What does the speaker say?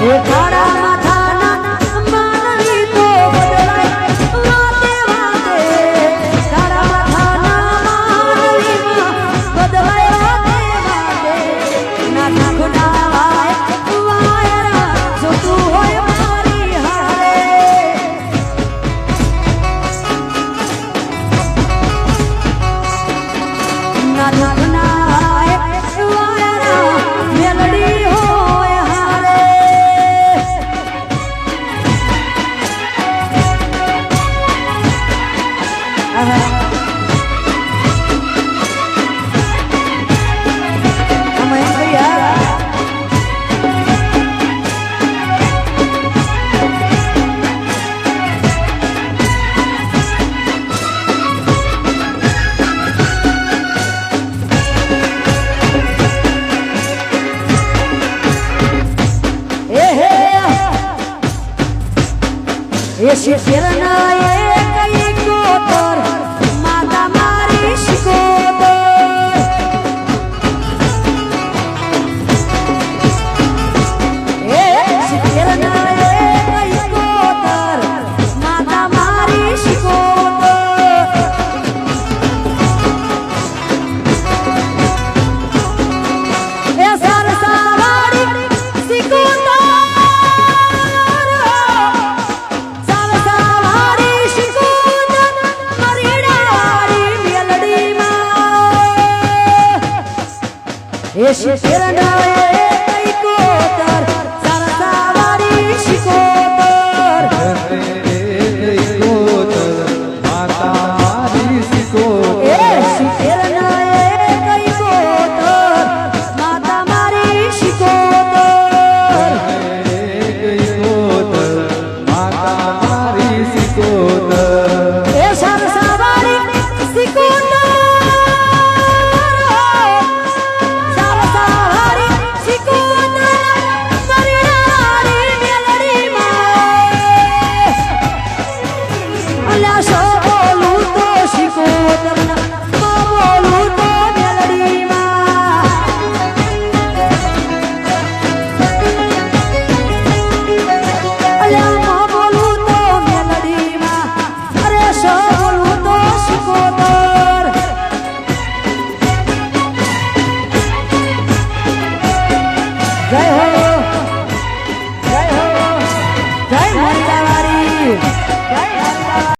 ઉખાડા અમે ભૈયા એ હે Yes, you can.